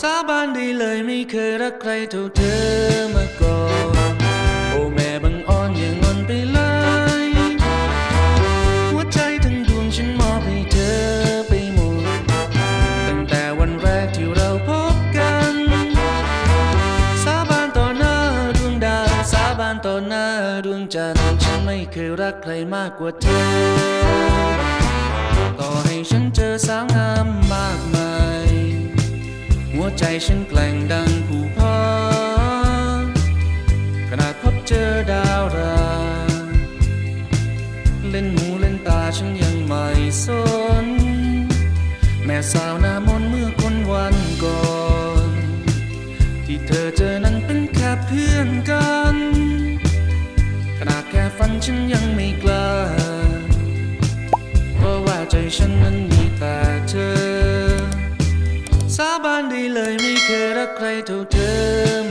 สาบานได้เลยไม่เคยรักใครเท่าเธอมาก่อน โอ้แม่บังอ่อนอย่างงอนไปเลยหัวใจทั้งดวงฉันมอบให้เธอไปหมด ตั้งแต่วันแรกที่เราพบกัน สาบานต่อหน้าดวงดาวสาบานต่อหน้าดวงจันทร์ฉันไม่เคยรักใครมากกว่าเธอ ต่อให้ฉันเจอสาวงามมาก หัวใจฉันแกล่งดังผู้พาขนาดพบเจอดาวรา เล่นหูเล่นตาฉันยังไม่สน แม่สาวหน้ามนเมื่อคนวันก่อน ที่เธอเจอนั้นเป็นแค่เพื่อนกัน ขนาดแค่ฝันฉันยังไม่กล้า เพราะว่าใจฉันนั้น บ้านดีเลยไม่เคยรักใครเท่าเธอ